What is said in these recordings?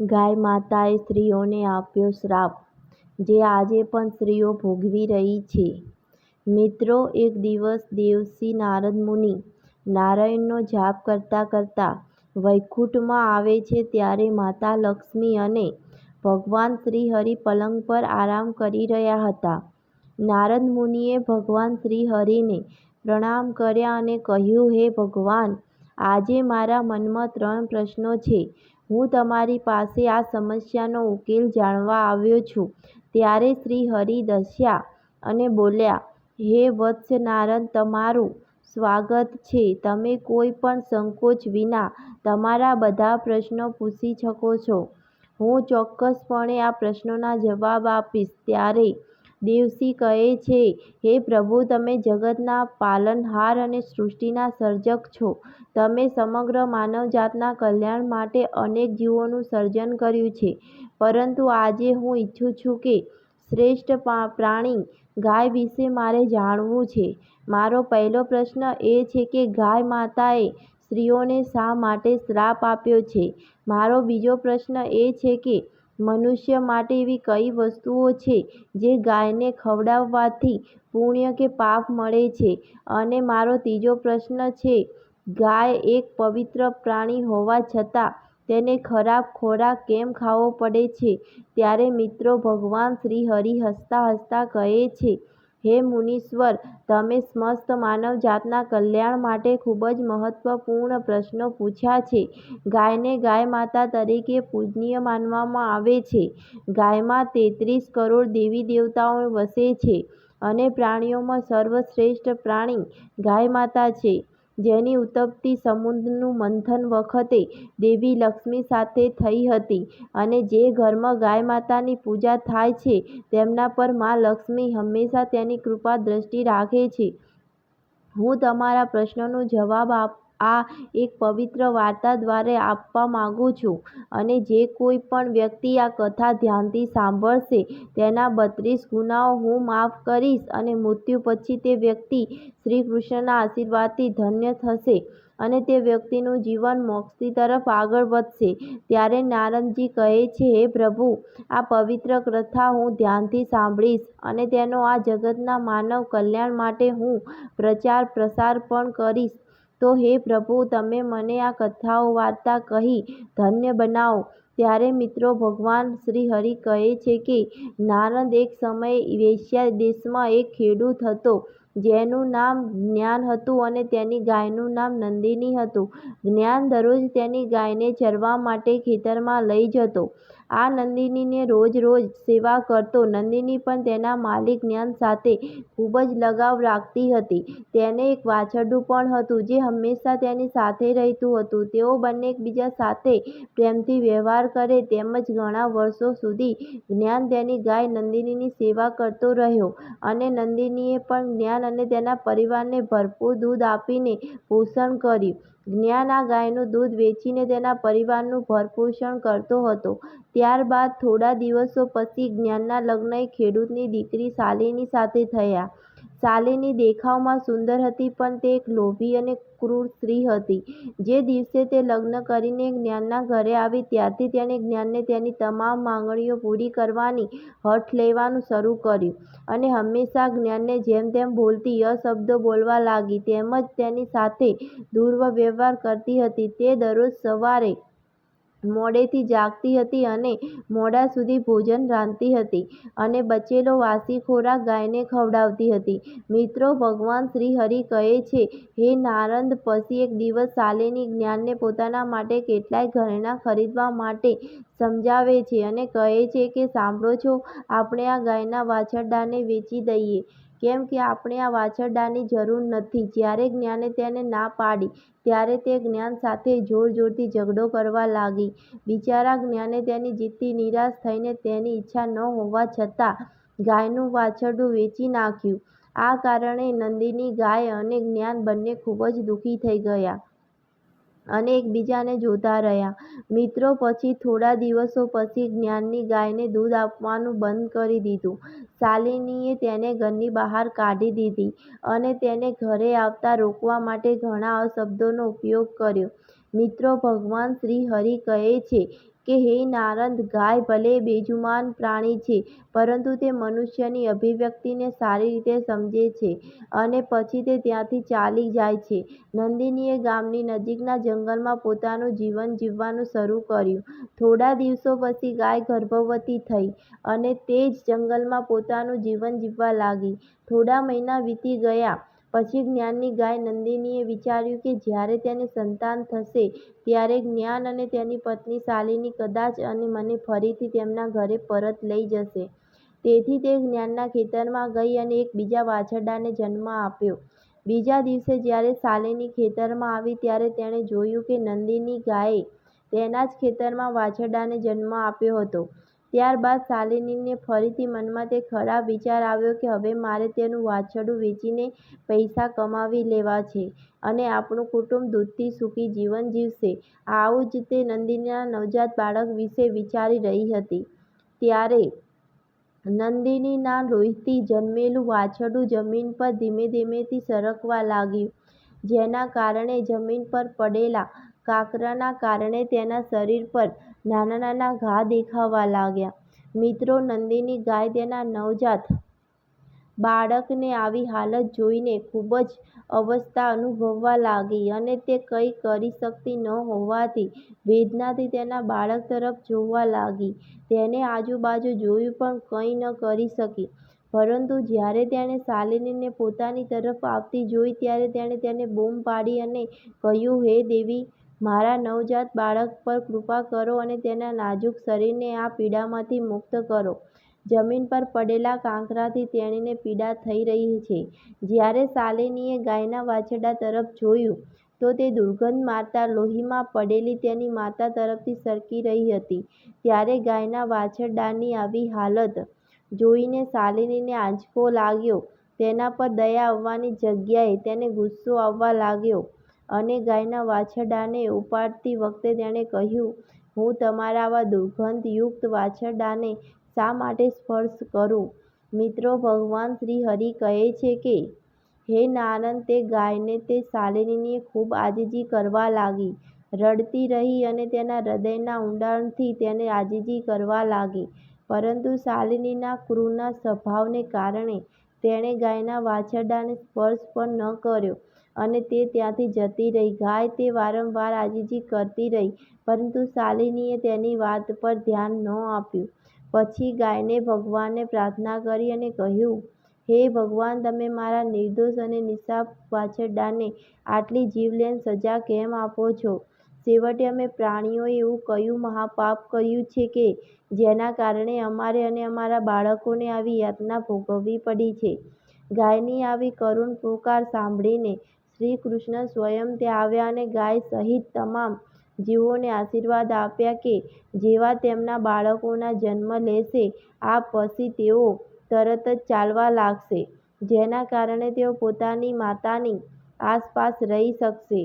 ગાય માતાએ સ્ત્રીઓને આપ્યો શ્રાપ, જે આજે પણ સ્ત્રીઓ ભોગવી રહી છે. મિત્રો, એક દિવસ દેવસી નારદ મુનિ નારાયણનો જાપ કરતા કરતા વૈકુંઠમાં આવે છે ત્યારે માતા લક્ષ્મી અને ભગવાન શ્રીહરિ પલંગ પર આરામ કરી રહ્યા હતા. નારદ મુનિએ ભગવાન શ્રીહરિને પ્રણામ કર્યા અને કહ્યું, હે ભગવાન! આજે મારા મનમાં ત્રણ પ્રશ્નો છે. હું તમારી પાસે આ સમસ્યાનો ઉકેલ જાણવા આવ્યો છું. ત્યારે શ્રીહરિ દસ્યા અને બોલ્યા, હે વત્સ નારદ તમારું સ્વાગત છે. તમે કોઈ પણ સંકોચ વિના તમારા બધા પ્રશ્નો પૂછી શકો છો. હું ચોક્કસપણે આ પ્રશ્નોના જવાબ આપીશ. ત્યારે દેવર્ષિ કહે છે, હે પ્રભુ! તમે જગતના પાલનહાર અને સૃષ્ટિના સર્જક છો. તમે સમગ્ર માનવજાતના કલ્યાણ માટે અનેક જીવોનું સર્જન કર્યું છે. પરંતુ આજે હું ઇચ્છું છું કે શ્રેષ્ઠ પ્રાણી ગાય વિશે મારે જાણવું છે. મારો પહેલો પ્રશ્ન એ છે કે ગાય માતાએ સ્ત્રીઓને શા માટે શ્રાપ આપ્યો છે? મારો બીજો પ્રશ્ન એ છે કે મનુષ્ય માટે એવી કઈ વસ્તુઓ છે જે ગાયને ખવડાવવાથી પુણ્ય કે પાપ મળે છે? અને મારો ત્રીજો પ્રશ્ન છે ગાય એક પવિત્ર પ્રાણી હોવા છતાં તેને ખરાબ ખોરાક કેમ ખાવો પડે છે? ત્યારે મિત્રો ભગવાન શ્રીહરિ હસતા હસતા કહે છે, હે મુનીશ્વર! તમે સમસ્ત માનવજાતના કલ્યાણ માટે ખૂબ જ મહત્વપૂર્ણ પ્રશ્નો પૂછ્યા છે. ગાયને ગાય માતા તરીકે પૂજનીય માનવામાં આવે છે. ગાયમાં તેત્રીસ કરોડ દેવી દેવતાઓ વસે છે અને પ્રાણીઓમાં સર્વશ્રેષ્ઠ પ્રાણી ગાય માતા છે. જેની ઉત્પત્તિ સમુદ્રનું મંથન વખતે દેવી લક્ષ્મી સાથે થઈ હતી અને જે ઘરમાં ગાય માતાની પૂજા થાય છે, તેમના પર મા લક્ષ્મી હંમેશા તેની કૃપા દ્રષ્ટિ રાખે છે. હું તમારા પ્રશ્નનો જવાબ આ એક પવિત્ર વાર્તા દ્વારા આપવા માગું છું અને જે કોઈ પણ વ્યક્તિ આ કથા ધ્યાનથી સાંભળશે તેના બત્રીસ ગુનાઓ હું માફ કરીશ અને મૃત્યુ પછી તે વ્યક્તિ શ્રી કૃષ્ણના આશીર્વાદથી ધન્ય થશે અને તે વ્યક્તિનું જીવન મોક્ષની તરફ આગળ વધશે. ત્યારે નારદજી કહે છે, હે પ્રભુ! આ પવિત્ર કથા હું ધ્યાનથી સાંભળીશ અને તેનો આ જગતના માનવ કલ્યાણ માટે હું પ્રચાર પ્રસાર પણ કરીશ. તો હે પ્રભુ, તમે મને આ કથાઓ વાર્તા કહી ધન્ય બનાવો. ત્યારે મિત્રો, ભગવાન શ્રીહરિ કહે છે કે, નારદ એક સમયે વેશ્યા દેશમાં એક ખેડૂત હતો, જેનું નામ જ્ઞાન હતું અને તેની ગાયનું નામ નંદિની હતું. જ્ઞાન દરરોજ તેની ગાયને ચરવા માટે ખેતરમાં લઈ જતો. આ નંદિનીને રોજ રોજ સેવા કરતો. નંદિની પણ તેના માલિક જ્ઞાન સાથે ખૂબ જ લગાવ રાખતી હતી. તેને એક વાછરડું પણ હતું જે હંમેશા તેની સાથે રહેતું હતું. તેઓ બંને એકબીજા સાથે પ્રેમથી વ્યવહાર કરે. તેમજ ઘણા વર્ષો સુધી જ્ઞાન તેની ગાય નંદિનીની સેવા કરતો રહ્યો અને નંદિનીએ પણ જ્ઞાન અને તેના પરિવારને ભરપૂર દૂધ આપીને પોષણ કર્યું. જ્ઞાન આ ગાયનું દૂધ વેચીને તેના પરિવારનું ભરણપોષણ કરતો હતો. ત્યારબાદ થોડા દિવસો પછી જ્ઞાનના લગ્ન ખેડૂતની દીકરી શાલિની સાથે થયા. શાલિની દેખાવમાં સુંદર હતી પણ તે એક લોભી અને ક્રૂર સ્ત્રી હતી. જે દિવસે તે લગ્ન કરીને જ્ઞાનના ઘરે આવી ત્યારથી તેણે જ્ઞાનને તેની તમામ માંગણીઓ પૂરી કરવાની હઠ લેવાનું શરૂ કર્યું અને હંમેશા જ્ઞાનને જેમ તેમ બોલતી, અશબ્દો બોલવા લાગી તેમજ તેની સાથે દુર્વ્યવહાર કરતી હતી. તે દરરોજ સવારે મોડેથી જાગતી હતી અને મોડા સુધી ભોજન રાંધતી હતી અને બચેલો વાસી ખોરાક ગાયને ખવડાવતી હતી. મિત્રો ભગવાન શ્રીહરિ કહે છે, હે નારદ! પછી એક દિવસ શાલિની જ્ઞાનને પોતાના માટે કેટલાય ઘરેણાં ખરીદવા માટે સમજાવે છે અને કહે છે કે સાંભળો છો આપણે આ ગાયના વાછરડાને વેચી દઈએ કેમ કે આપણે આ વાછરડાની જરૂર નથી. જ્યારે જ્ઞાને તેને ના પાડી, ત્યારે તે જ્ઞાન સાથે જોર-જોરથી ઝઘડો કરવા લાગી. બિચારા જ્ઞાને તેની જીદથી નિરાશ થઈને તેની ઈચ્છા ન હોવા છતાં ગાયનું વાછરડું વેચી નાખ્યું. આ કારણે નંદિની, ગાય અને જ્ઞાન બંને ખૂબ જ દુઃખી થઈ ગયા અને એકબીજાને જોતા રહ્યા. મિત્રો પછી થોડા દિવસો પછી જ્ઞાનની ગાયને દૂધ આપવાનું બંધ કરી દીધું. શાલિનીએ તેને ઘરની બહાર કાઢી દીધી અને તેને ઘરે આવતા રોકવા માટે ઘણા અશબ્દોનો ઉપયોગ કર્યો. મિત્રો, ભગવાન શ્રી હરિ કહે છે કે, હે નારદ, ગાય ભલે બેજુબાન પ્રાણી છે, પરંતુ તે મનુષ્યની અભિવ્યક્તિને સારી રીતે સમજે છે અને પછી તે ત્યાંથી ચાલી જાય છે. નંદિનીએ ગામની નજીકના જંગલમાં પોતાનું જીવન જીવવાનું શરૂ કર્યું. થોડા દિવસો પછી ગાય ગર્ભવતી થઈ અને તે જ જંગલમાં પોતાનું જીવન જીવવા લાગી. થોડા મહિના વીતી ગયા પછી જ્ઞાનની ગાય નંદિનીએ વિચાર્યું કે જ્યારે તેને સંતાન થશે, ત્યારે જ્ઞાન અને તેની પત્ની શાલિની કદાચ અને મને ફરીથી તેમના ઘરે પરત લઈ જશે. તેથી તે જ્ઞાનના ખેતરમાં ગઈ અને એક બીજા વાછરડાને જન્મ આપ્યો. બીજા દિવસે જ્યારે શાલિની ખેતરમાં આવી, ત્યારે તેણે જોયું કે નંદિની ગાયે તેના જ ખેતરમાં વાછરડાને જન્મ આપ્યો હતો. ત્યારબાદ શાલિનીને ફરીથી મનમાં તે ખરાબ વિચાર આવ્યો કે હવે મારે તેનું વાછરડું વેચીને પૈસા કમાવી લેવા છે અને આપણું કુટુંબ દૂધથી સુખી જીવન જીવશે. આવું જ તે નંદિનીના નવજાત બાળક વિશે વિચારી રહી હતી ત્યારે નંદિનીના લોહીથી જન્મેલું વાછરડું જમીન પર ધીમે ધીમેથી સરકવા લાગ્યું, જેના કારણે જમીન પર પડેલા કાંકરાના કારણે તેના શરીર પર નાના નાના ઘા દેખાવા લાગ્યા. મિત્રો, નંદિની ગાય તેના નવજાત બાળકને આવી હાલત જોઈને ખૂબ જ અસ્વસ્થતા અનુભવવા લાગી અને તે કંઈ કરી શકતી ન હોવાથી વેદનાથી તેના બાળક તરફ જોવા લાગી. તેણે આજુબાજુ જોયું પણ કંઈ ન કરી શકી. પરંતુ જ્યારે તેણે શાલિનીને પોતાની તરફ આવતી જોઈ, ત્યારે તેણે તેને બૂમ પાડી અને કહ્યું, હે દેવી મારા નવજાત બાળક પર કૃપા કરો અને તેના નાજુક શરીરને આ પીડામાંથી મુક્ત કરો. જમીન પર પડેલા કાંકરાથી તેણીને પીડા થઈ રહી છે. જ્યારે શાલિનીએ ગાયના વાછરડા તરફ જોયું, તો તે દુર્ગંધ મારતા લોહીમાં પડેલી તેની માતા તરફથી સરકી રહી હતી. ત્યારે ગાયના વાછરડાની આવી હાલત જોઈને શાલિનીને આંચકો લાગ્યો. તેના પર દયા આવવાની જગ્યાએ તેને ગુસ્સો આવવા લાગ્યો અને ગાયના વાછરડાને ઉપાડતી વખતે તેણે કહ્યું, હું તમારા આવા દુર્ગંધયુક્ત વાછરડાને શા માટે સ્પર્શ કરું? મિત્રો, ભગવાન શ્રી હરિ કહે છે કે, હે નારદ, તે ગાયને તે શાલિનીએ ખૂબ આજીજી કરવા લાગી. રડતી રહી અને તેના હૃદયના ઊંડાણથી તેને આજીજી કરવા લાગી. પરંતુ શાલિનીના ક્રૂર સ્વભાવને કારણે તેણે ગાયના વાછરડાને સ્પર્શ પણ ન કર્યો અને તે ત્યાંથી જતી રહી. ગાય તે વારંવાર આજીજી કરતી રહી, પરંતુ શાલિનીએ તેની વાત પર ધ્યાન ન આપ્યું. પછી ગાયને ભગવાનને પ્રાર્થના કરી અને કહ્યું, હે ભગવાન, તમે મારા નિર્દોષ અને નિશાપ વાછરડાને આટલી જીવલેણ સજા કેમ આપો છો? છેવટે અમે પ્રાણીઓએ એવું કયું મહાપાપ કર્યું છે કે જેના કારણે અમારે અને અમારા બાળકોને આવી યાતના ભોગવવી પડી છે? ગાયની આવી કરુણ પુકાર સાંભળીને શ્રીકૃષ્ણ સ્વયં ત્યાં આવ્યા અને ગાય સહિત તમામ જીવોને આશીર્વાદ આપ્યા કે જેવા તેમના બાળકોના જન્મ લેશે, આ પછી તેઓ તરત જ ચાલવા લાગશે, જેના કારણે તેઓ પોતાની માતાની આસપાસ રહી શકશે.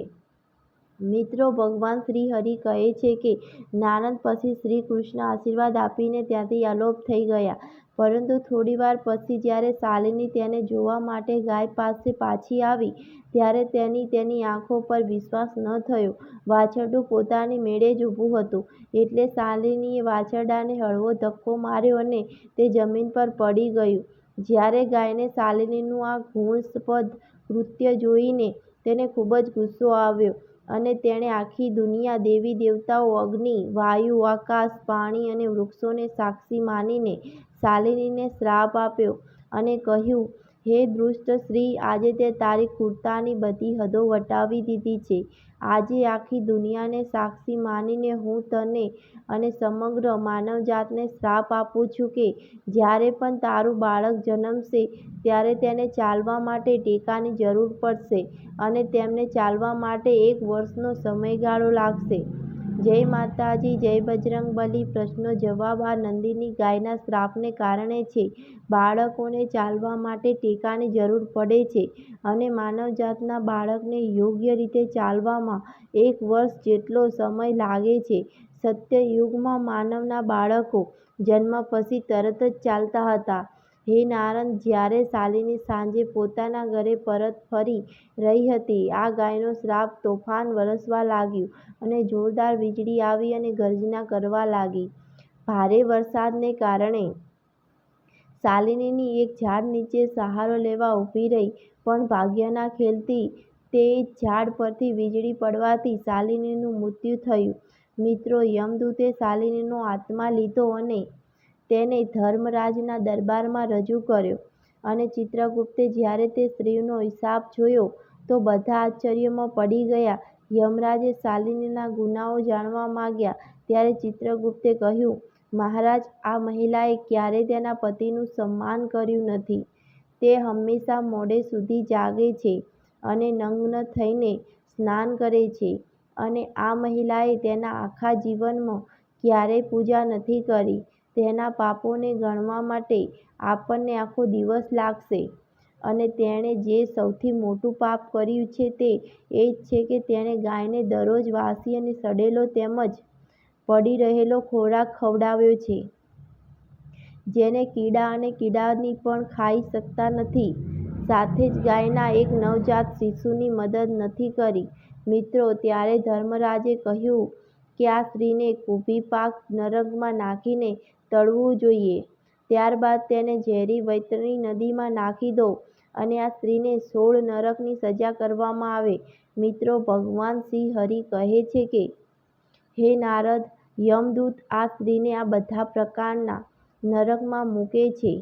મિત્રો, ભગવાન શ્રી હરિ કહે છે કે, નારદ પછી શ્રીકૃષ્ણ આશીર્વાદ આપીને ત્યાંથી અલોપ થઈ ગયા. પરંતુ થોડીવાર પછી જ્યારે શાલિની તેને જોવા માટે ગાય પાસે પાછી આવી ત્યારે તેની તેની આંખો પર વિશ્વાસ ન થયો. વાછરડું પોતાની મેળે જ ઊભું હતું. એટલે શાલિનીએ વાછરડાને હળવો ધક્કો માર્યો અને તે જમીન પર પડી ગયું. જ્યારે ગાયને શાલિનીનું આ ઘૃણાસ્પદ કૃત્ય જોઈને તેને ખૂબ જ ગુસ્સો આવ્યો અને તેણે આખી દુનિયા દેવી દેવતાઓ અગ્નિ, વાયુ, આકાશ, પાણી અને વૃક્ષોને સાક્ષી માનીને શાલિનીને શ્રાપ આપ્યો અને કહ્યું, હે દુષ્ટ સ્ત્રી, આજે તે તારી ક્રૂરતાની બધી હદો વટાવી દીધી છે. આજે આખી દુનિયાને સાક્ષી માનીને હું તને અને સમગ્ર માનવજાતને શ્રાપ આપું છું કે જ્યારે પણ તારું બાળક જન્મશે, ત્યારે તેને ચાલવા માટે ટેકાની જરૂર પડશે અને તેમને ચાલવા માટે એક વર્ષનો સમયગાળો લાગશે. જય માતાજી, જય બજરંગબલી પ્રશ્નનો જવાબ આ નંદિની ગાયના શ્રાપને કારણે છે. બાળકોને ચાલવા માટે ટેકાની જરૂર પડે છે અને માનવજાતના બાળકને યોગ્ય રીતે ચાલવામાં એક વર્ષ જેટલો સમય લાગે છે. સત્યયુગમાં માનવના બાળકો જન્મ પછી તરત જ ચાલતા હતા હે નારદ જ્યારે શાલિની સાંજે પોતાના ઘરે પરત ફરી રહી હતી, આ ગાયનો શ્રાપ તોફાન વરસવા લાગ્યું અને જોરદાર વીજળી આવી અને ગર્જના કરવા લાગી. ભારે વરસાદને કારણે શાલિની એક ઝાડ નીચે સહારો લેવા ઊભી રહી, પણ ભાગ્યના ખેલથી તે ઝાડ પરથી વીજળી પડવાથી શાલિનીનું મૃત્યુ થયું. મિત્રો, યમદૂતે શાલિનીનો આત્મા લીધો અને તેને ધર્મરાજના દરબારમાં રજૂ કર્યો અને ચિત્રગુપ્તે જ્યારે તે સ્ત્રીનો હિસાબ જોયો, તો બધા આશ્ચર્યમાં પડી ગયા. યમરાજે શાલિનીના ગુનાઓ જાણવા માંગ્યા. ત્યારે ચિત્રગુપ્તે કહ્યું, મહારાજ, આ મહિલાએ ક્યારેય તેના પતિનું સન્માન કર્યું નથી? તે હંમેશા મોડે સુધી જાગે છે અને નગ્ન થઈને સ્નાન કરે છે અને આ મહિલાએ તેના આખા જીવનમાં ક્યારેય પૂજા નથી કરી. તેના પાપોને ગણવા માટે આપણને આખો દિવસ લાગશે. અને તેણે જે સૌથી મોટું પાપ કર્યું છે તે એ છે કે તેણે ગાયને દરરોજ વાસી અને સડેલો તેમજ પડી રહેલો ખોરાક ખવડાવ્યો છે. જેને કીડા અને કીડાની પણ ખાઈ શકતા નથી. સાથે જ ગાયના એક નવજાત શિશુની મદદ નથી કરી. મિત્રો, ત્યારે ધર્મરાજે કહ્યું કે આ સ્ત્રીને કુંભીપાક નરકમાં નાખીને તળવું જોઈએ. ત્યારબાદ તેને ઝેરી વૈતરણી નદીમાં નાખી દો અને આ સ્ત્રીને સોળ નરકની સજા કરવામાં આવે. મિત્રો, ભગવાન શ્રી હરિ કહે છે કે, હે નારદ, યમદૂત આ સ્ત્રીને આ બધા પ્રકારના નરકમાં મૂકે છે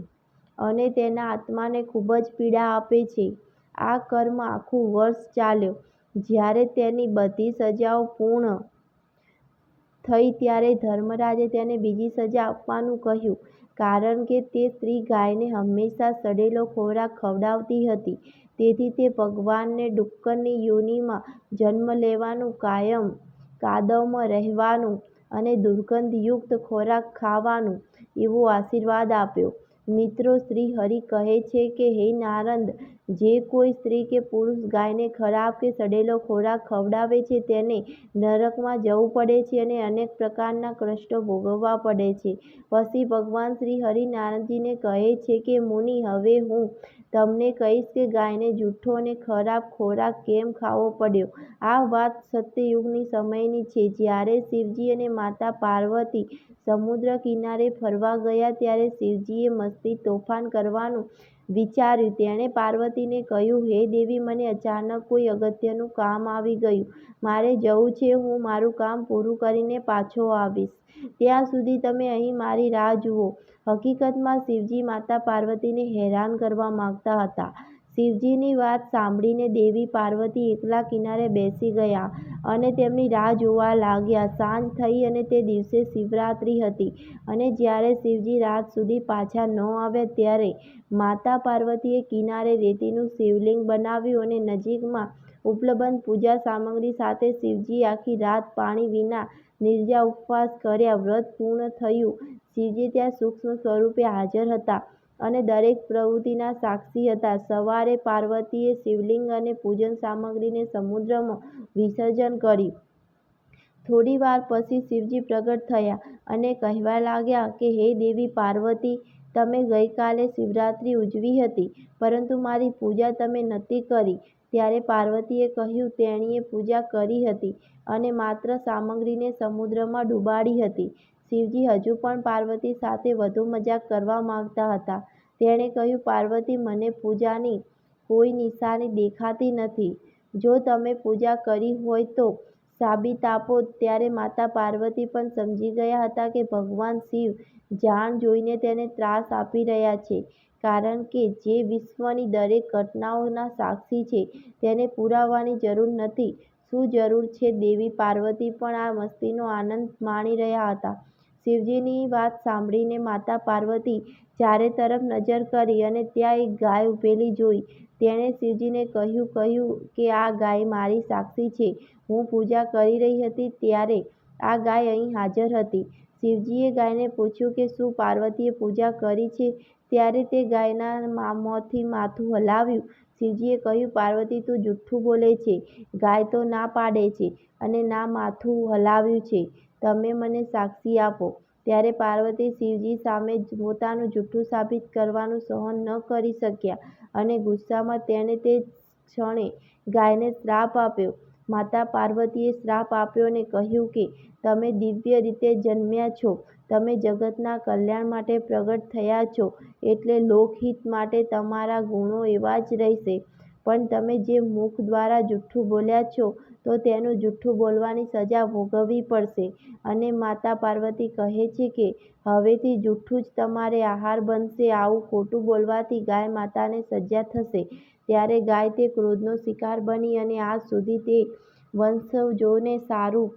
અને તેના આત્માને ખૂબ જ પીડા આપે છે. આ કર્મ આખું વર્ષ ચાલ્યો. જ્યારે તેની બધી સજાઓ પૂર્ણ થઈ ત્યારે ધર્મરાજે તેને બીજી સજા આપવાનું કહ્યું. કારણ કે તે સ્ત્રી ગાયને હંમેશા સડેલો ખોરાક ખવડાવતી હતી. તેથી તે ભગવાનને ડુક્કરની યોનિમાં જન્મ લેવાનું કાયમ કાદવમાં રહેવાનું અને દુર્ગંધયુક્ત ખોરાક ખાવાનું એવો આશીર્વાદ આપ્યો. મિત્રો, શ્રી હરિ કહે છે કે, હે નારદ, જે કોઈ સ્ત્રી કે પુરુષ ગાયને ખરાબ કે સડેલો ખોરાક ખવડાવે છે, તેને નરકમાં જવું પડે છે અને અનેક પ્રકારના કષ્ટો ભોગવવા પડે છે. પછી ભગવાન શ્રી હરિ નારદજીને કહે છે કે, મુનિ, હવે હું તમને કહીશ કે ગાયને જૂઠો અને ખરાબ ખોરાક કેમ ખાવો પડ્યો? આ વાત સત્યયુગની સમયની છે. જ્યારે શિવજી અને માતા પાર્વતી સમુદ્ર કિનારે ફરવા ગયા ત્યારે શિવજીએ મસ્તી તોફાન કરવાનું વિચાર્યું. તેણે પાર્વતીને કહ્યું, હે દેવી, મને અચાનક કોઈ અગત્યનું કામ આવી ગયું. મારે જવું છે. હું મારું કામ પૂરું કરીને પાછો આવીશ. ત્યાં સુધી તમે અહીં મારી રાહ જુઓ. હકીકતમાં શિવજી માતા પાર્વતીને હેરાન કરવા માંગતા હતા. શિવજીની વાત સાંભળીને દેવી પાર્વતી એકલા કિનારે બેસી ગયા અને તેમની રાહ જોવા લાગ્યા. સાંજ થઈ અને તે દિવસે શિવરાત્રિ હતી અને જ્યારે શિવજી રાત સુધી પાછા ન આવ્યા ત્યારે માતા પાર્વતીએ કિનારે રેતીનું શિવલિંગ બનાવ્યું અને નજીકમાં ઉપલબ્ધ પૂજા સામગ્રી સાથે શિવજીએ આખી રાત પાણી વિના નિર્જળા ઉપવાસ કર્યા. વ્રત પૂર્ણ થયું શિવજી ત્યાં સૂક્ષ્મ સ્વરૂપે હાજર હતા અને દરેક પ્રવૃત્તિના સાક્ષી હતા. સવારે પાર્વતીએ શિવલિંગ અને પૂજન સામગ્રીને સમુદ્રમાં વિસર્જન કર્યું. થોડી વાર પછી શિવજી પ્રગટ થયા અને કહેવા લાગ્યા કે, હે દેવી પાર્વતી, તમે ગઈકાલે શિવરાત્રિ ઉજવી હતી, પરંતુ મારી પૂજા તમે નહોતી કરી. ત્યારે પાર્વતીએ કહ્યું, તેણીએ પૂજા કરી હતી અને માત્ર સામગ્રીને સમુદ્રમાં ડૂબાડી હતી. શિવજી હજુ પણ પાર્વતી સાથે વધુ મજાક કરવા માંગતા હતા. તેણે કહ્યું, પાર્વતી, મને પૂજાની કોઈ નિશાની દેખાતી નથી. જો તમે પૂજા કરી હોય તો સાબિત આપો. ત્યારે માતા પાર્વતી પણ સમજી ગયા હતા કે ભગવાન શિવ જાણ જોઈને તેને ત્રાસ આપી રહ્યા છે, કારણ કે જે વિશ્વની દરેક ઘટનાઓના સાક્ષી છે, તેને પુરાવાની જરૂર નથી. શું જરૂર છે? દેવી પાર્વતી પણ આ મસ્તીનો આનંદ માણી રહ્યા હતા. શિવજીની વાત સાંભળીને માતા પાર્વતી ચારે તરફ નજર કરી અને ત્યાં એક ગાય ઊભેલી જોઈ. તેણે શિવજીને કહ્યું કહ્યું કે આ ગાય મારી સાક્ષી છે. હું પૂજા કરી રહી હતી ત્યારે આ ગાય અહીં હાજર હતી. શિવજીએ ગાયને પૂછ્યું કે શું પાર્વતીએ પૂજા કરી છે? ત્યારે તે ગાયના મોંથી માથું હલાવ્યું. શિવજીએ કહ્યું, પાર્વતી, તું જૂઠું બોલે છે. ગાય તો ના પાડે છે અને ના માથું હલાવ્યું છે. તમે મને સાક્ષી આપો ત્યારે પાર્વતી શિવજી સામે પોતાનું જૂઠું સાબિત કરવાનું સહન ન કરી શક્યા અને ગુસ્સામાં તેણે તે ક્ષણે ગાયને શ્રાપ આપ્યો. માતા પાર્વતીએ શ્રાપ આપ્યો અને કહ્યું કે, તમે દિવ્ય રીતે જન્મ્યા છો, તમે જગતના કલ્યાણ માટે પ્રગટ થયા છો એટલે લોકહિત માટે તમારા ગુણો એવા જ રહેશે. પણ તમે જે મુખ દ્વારા જૂઠું બોલ્યા છો તો તેનું જૂઠું બોલવાની સજા ભોગવવી પડશે. અને માતા પાર્વતી કહે છે કે, હવેથી જૂઠું જ તમારે આહાર બનશે. આવું ખોટું બોલવાથી ગાય માતાને સજા થશે. ત્યારે ગાય તે ક્રોધનો શિકાર બની અને આજ સુધી તે વંશજોને સારું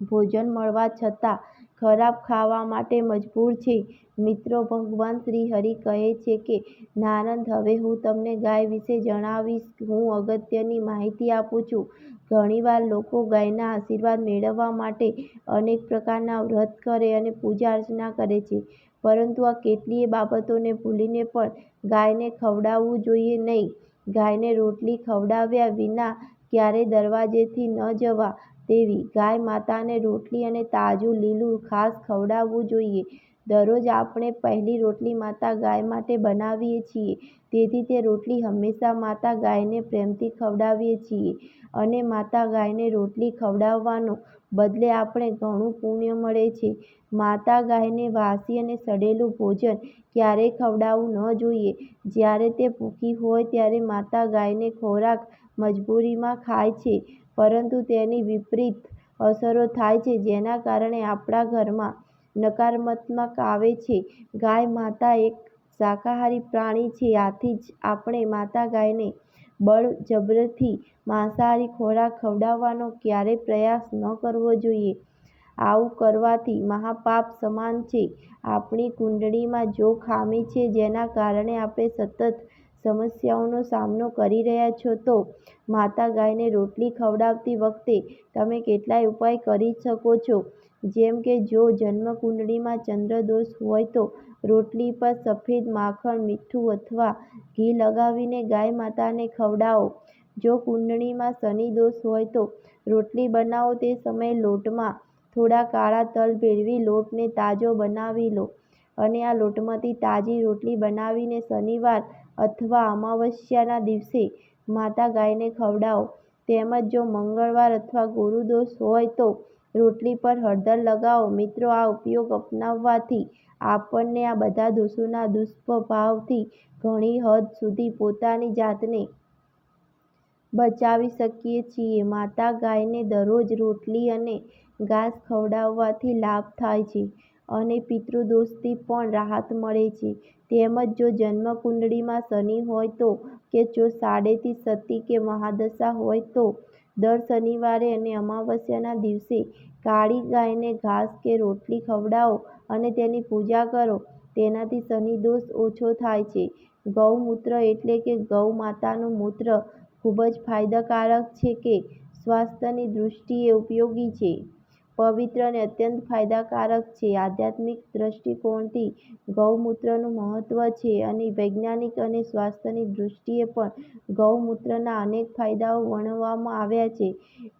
ભોજન મળવા છતાં ખરાબ ખાવા માટે મજબૂર છે. મિત્રો ભગવાન શ્રી હરિ કહે છે કે, નારદ હવે હું તમને ગાય વિશે જણાવીશ. હું અગત્યની માહિતી આપું છું. ઘણીવાર લોકો ગાયના આશીર્વાદ મેળવવા માટે અનેક પ્રકારના વ્રત કરે અને પૂજા અર્ચના કરે છે. પરંતુ આ કેટલીય બાબતોને ભૂલીને પણ ગાયને ખવડાવવું જોઈએ નહીં. ગાયને રોટલી ખવડાવ્યા વિના ક્યારેય દરવાજેથી ન જવા દેવી. ગાય માતાને રોટલી અને તાજું લીલું ઘાસ ખવડાવવું જોઈએ. દરરોજ આપણે પહેલી રોટલી માતા ગાય માટે બનાવીએ છીએ. તેથી તે રોટલી હંમેશા માતા ગાયને પ્રેમથી ખવડાવીએ છીએ અને માતા ગાયને રોટલી ખવડાવવાનો બદલે આપણે ઘણું પુણ્ય મળે છે. માતા ગાયને વાસી અને સડેલું ભોજન ક્યારેય ખવડાવવું ન જોઈએ. જ્યારે તે ભૂખી હોય ત્યારે માતા ગાયનો ખોરાક મજબૂરીમાં ખાય છે પરંતુ તેની વિપરીત અસરો થાય છે જેના કારણે આપણા ઘરમાં નકારાત્મકતા આવે છે. ગાય માતા એક શાકાહારી પ્રાણી છે, આથી જ આપણે માતા ગાયને બળજબરીથી માંસાહારી ખોરાક ખવડાવવાનો ક્યારેય પ્રયાસ ન કરવો જોઈએ. આવું કરવાથી મહાપાપ સમાન છે. આપણી કુંડળીમાં જો ખામી છે જેના કારણે આપણે સતત સમસ્યાઓનો સામનો કરી રહ્યા છો તો માતા ગાયને રોટલી ખવડાવતી વખતે તમે કેટલાય ઉપાય કરી શકો છો. જેમ કે જો જન્મકુંડળીમાં ચંદ્રદોષ હોય તો રોટલી પર સફેદ માખણ, મીઠું અથવા ઘી લગાવીને ગાય માતાને ખવડાવો. જો કુંડળીમાં શનિ દોષ હોય તો રોટલી બનાવો તે સમયે લોટમાં થોડા કાળા તલ ભેળવી લોટને તાજો બનાવી લો અને આ લોટમાંથી તાજી રોટલી બનાવીને શનિવાર અથવા અમાવસ્યાના દિવસે માતા ગાયને ખવડાવો. તેમજ જો મંગળવાર અથવા ગુરુ દોષ હોય તો રોટલી પર હળદર લગાવો. મિત્રો, આ ઉપયોગ અપનાવવાથી આપણને આ બધા દોષોના દુષ્પ્રભાવથી ઘણી હદ સુધી પોતાની જાતને બચાવી શકીએ છીએ. માતા ગાયને દરરોજ રોટલી અને ઘાસ ખવડાવવાથી લાભ થાય છે અને પિતૃદોષથી પણ રાહત મળે છે. તેમજ જો જન્મકુંડળીમાં શનિ હોય તો કે જો સાડેથી સતી કે મહાદશા હોય તો દર શનિવારે અને અમાવસ્યાના દિવસે કાળી ગાયને ઘાસ કે રોટલી ખવડાવો અને તેની પૂજા કરો. તેનાથી શનિ દોષ ઓછો થાય છે. ગૌમૂત્ર એટલે કે ગૌ માતાનું મૂત્ર ખૂબ જ ફાયદાકારક છે કે સ્વાસ્થ્યની દૃષ્ટિએ ઉપયોગી છે, પવિત્ર અને અત્યંત ફાયદાકારક છે. આધ્યાત્મિક દૃષ્ટિકોણથી ગૌમૂત્રનું મહત્વ છે અને વૈજ્ઞાનિક અને સ્વાસ્થ્યની દૃષ્ટિએ પણ ગૌમૂત્રના અનેક ફાયદાઓ વર્ણવવામાં આવ્યા છે.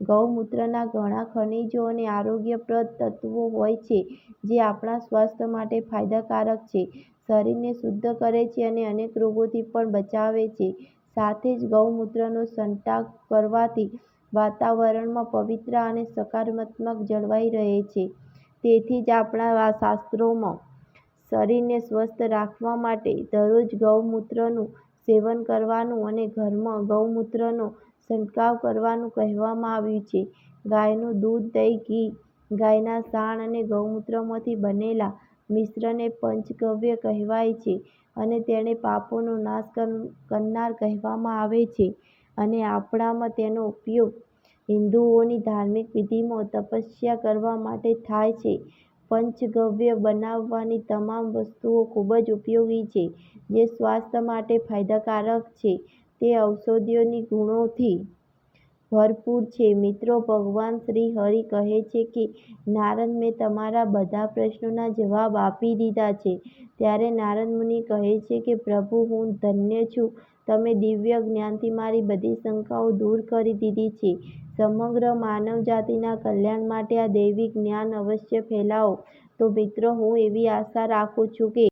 ગૌમૂત્રના ઘણા ખનિજો અને આરોગ્યપ્રદ તત્વો હોય છે જે આપણા સ્વાસ્થ્ય માટે ફાયદાકારક છે, શરીરને શુદ્ધ કરે છે અને અનેક રોગોથી પણ બચાવે છે. સાથે જ ગૌમૂત્રનો છંટકાવ કરવાથી વાતાવરણમાં પવિત્ર અને સકારાત્મક જળવાઈ રહે છે. તેથી જ આપણા શાસ્ત્રોમાં શરીરને સ્વસ્થ રાખવા માટે દરરોજ ગૌમૂત્રનું સેવન કરવાનું અને ઘરમાં ગૌમૂત્રનો છંટકાવ કરવાનું કહેવામાં આવ્યું છે. ગાયનું દૂધ, દહીં, ઘી, ગાયના છાણ અને ગૌમૂત્રમાંથી બનેલા મિશ્રણને પંચગવ્ય કહેવાય છે અને તેને પાપોનો નાશ કરનાર કહેવામાં આવે છે અને આપણામાં તેનો ઉપયોગ હિન્દુઓની ધાર્મિક વિધિમાં તપસ્યા કરવા માટે થાય છે. પંચગવ્ય બનાવવાની તમામ વસ્તુઓ ખૂબ જ ઉપયોગી છે જે સ્વાસ્થ્ય માટે ફાયદાકારક છે. તે ઔષધિઓની ગુણોથી ભરપૂર છે. મિત્રો ભગવાન શ્રી હરિ કહે છે કે, નારદ મેં તમારા બધા પ્રશ્નોના જવાબ આપી દીધા છે. ત્યારે નારદ મુનિ કહે છે કે, પ્રભુ હું ધન્ય છું. તમે દિવ્ય જ્ઞાનથી મારી બધી શંકાઓ દૂર કરી દીધી છે. સમગ્ર માનવજાતિના કલ્યાણ માટે આ દૈવી જ્ઞાન અવશ્ય ફેલાવો. તો મિત્રો, હું એવી આશા રાખું છું કે